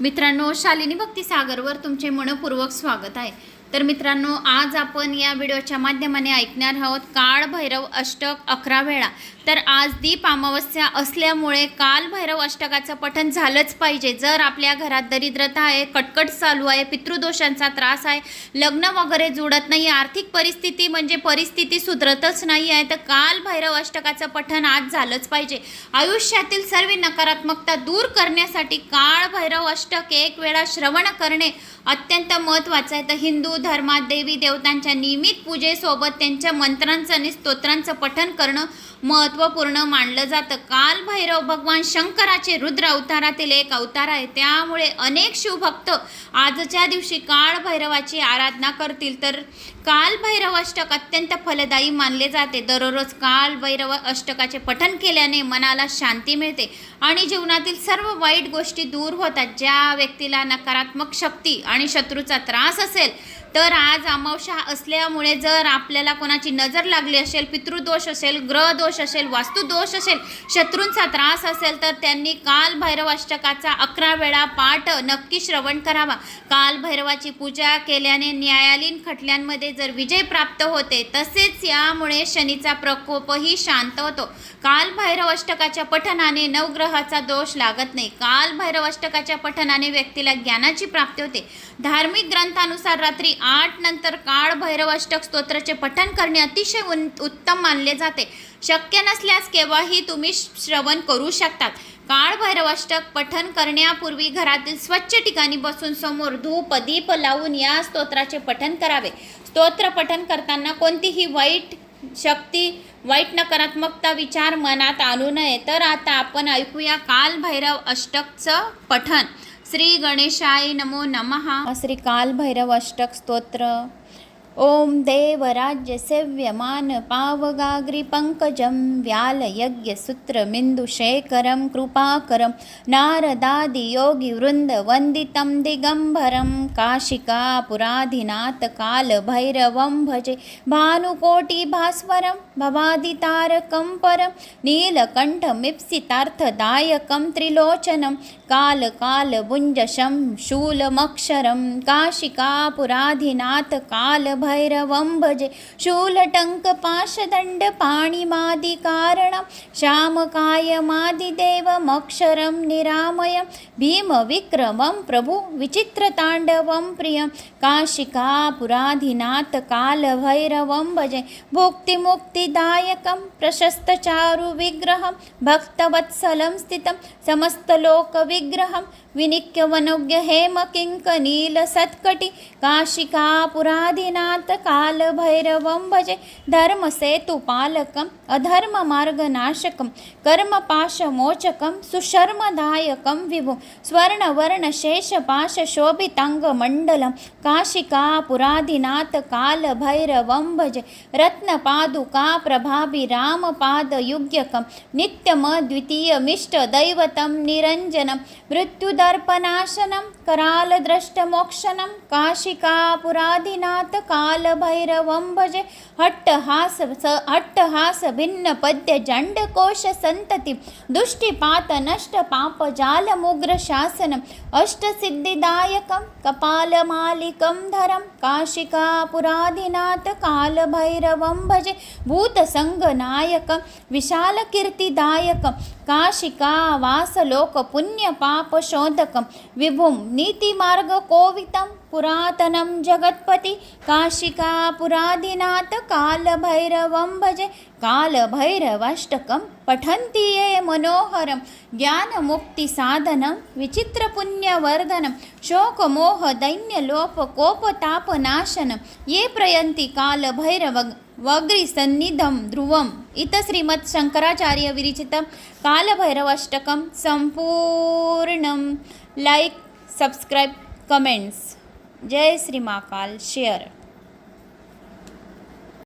मित्रांनो शालिनी भक्ती सागरवर तुमचे मनपूर्वक स्वागत आहे. तर मित्रांनो आज आपण या व्हिडिओच्या माध्यमाने ऐकणार आहोत काळ भैरव अष्टक अकरा वेळा. तर आज दीप अमावस्या असल्यामुळे काल भैरव अष्टकाचं पठण झालंच पाहिजे. जर आपल्या घरात दरिद्रता आहे कटकट चालू आहे पितृदोषांचा त्रास आहे लग्न वगैरे जुळत नाही आर्थिक परिस्थिती म्हणजे परिस्थिती सुधरतच नाही आहे तर काल भैरव अष्टकाचं पठण आज झालंच पाहिजे. आयुष्यातील सर्व नकारात्मकता दूर करण्यासाठी काळ भैरव अष्टक एक वेळा श्रवण करणे अत्यंत महत्त्वाचं आहे. तर हिंदू धर्मात देवी देवतांच्या नियमित पूजेसोबत त्यांच्या मंत्रांचं आणि स्तोत्रांचं पठण करणं महत्त्वपूर्ण मानलं जातं. काल भैरव भगवान शंकराचे रुद्र अवतारातील एक अवतार आहे. त्यामुळे अनेक शिवभक्त आजच्या दिवशी काळ भैरवाची आराधना करतील. तर काल भैरव अष्टक अत्यंत फलदायी मानले जाते. दररोज काल भैरव अष्टकाचे पठण केल्याने मनाला शांती मिळते आणि जीवनातील सर्व वाईट गोष्टी दूर होतात. ज्या व्यक्तीला नकारात्मक शक्ती आणि शत्रूचा त्रास असेल तर आज अमावस्या असल्यामुळे जर आपल्याला कोणाची नजर लागली असेल पितृदोष असेल ग्रहदोष असेल वास्तुदोष असेल शत्रूंचा त्रास असेल तर त्यांनी काल अकरा वेळा पाठ नक्की श्रवण करावा. काल भैरवाची पूजा केल्याने न्यायालयीन खटल्यांमध्ये जर विजय प्राप्त होते तसेच यामुळे शनीचा प्रकोपही शांत होतो. काल पठनाने नवग्रहाचा दोष लागत नाही. काल पठनाने व्यक्तीला ज्ञानाची प्राप्ती होते. धार्मिक ग्रंथानुसार रात्री आठ नंतर काळ स्तोत्राचे पठण करणे अतिशय उन उत्तम मानले जाते. शक्य नसल्यास केव्हाही तुम्ही श्रवण करू शकतात. काळ भैरव पठण करण्यापूर्वी घरातील स्वच्छ ठिकाणी बसून समोर धूप दीप लावून या स्तोत्राचे पठण करावे. स्तोत्र पठण करताना कोणतीही वाईट शक्ती वाईट नकारात्मकता विचार मनात आणू नये. तर आता आपण ऐकूया काल भैरव अष्टकचं पठण. श्री गणेशाय नमो नमः. श्री काल भैरव अष्टक स्तोत्र. ॐ देवराज्यसेव्यमान पावगाग्रिपङ्कजं व्यालयज्ञसूत्रमिन्दुशेखरं कृपाकरं नारदादियोगिवृन्दवन्दितं दिगम्बरं काशिकापुराधिनाथकालभैरवं भजे भानुकोटिभास्वरं भवादितारकं परं नीलकण्ठमिप्सितार्थदायकं त्रिलोचनं कालकालभुञ्जशं शूलमक्षरं भैरवं भजे। शूलटङ्कपाशदण्डपाणिमादिकारणं श्यामकायमादिदेवमक्षरं निरामयं। भीमविक्रमं प्रभु विचित्रताण्डवं प्रियं। काशिकापुराधिनाथकालभैरवं भजे। भुक्तिमुक्तिदायकं प्रशस्तचारुविग्रहं भक्तवत्सलं स्थितं समस्तलोकविग्रहं। विनिक्यवनुज्ञ हेमकिङ्कनीलसत्कटि काशिकापुराधिनाथकालभैरवं भजे धर्मसेतुपालकम् अधर्ममार्गनाशकं कर्मपाशमोचकं सुशर्मदायकं विभुं स्वर्णवर्णशेषपाशशोभिताङ्गमण्डलं काशिकापुराधिनाथकालभैरवं भजे रत्नपादुकाप्रभाभिरामपादयुग्यकं नित्यमद्वितीयमिष्टदैवतं निरञ्जनं मृत्युदर्पनाशनं करालद्रष्टमोक्षणं काशिकापुराधिनाथकालभैरवं भजे। हट्टहास स हट्टहास भिन्नपद्यजण्डकोशसन्ततिं दुष्टिपातनष्टपापजालमुग्रशासनम् अष्टसिद्धिदायकं कपालमालिकं धरं। काशिकापुराधिनाथकालभैरवं भजे। भूतसङ्गनायकं विशालकीर्तिदायकं काशिकावासलोकपुण्यपापशोधकं विभुं नीतिमार्गकोवितं पुरातनं जगत्पति काशिकापुराधिनाथकालभैरवं भजे। कालभैरवाष्टकं पठन्ति ये मनोहरं। ज्ञानमुक्तिसाधनं विचित्रपुण्यवर्धनं शोकमोहदैन्यलोपकोपतापनाशनं। ये प्रयन्ति कालभैरव वग्रिसन्निधं ध्रुवम्। इत श्रीमत् शङ्कराचार्य कालभैरवाष्टकं। सम्पूर्णं लैक् सब्स्क्रैब् कमेण्ट्स् जय श्री महाकाल शेअर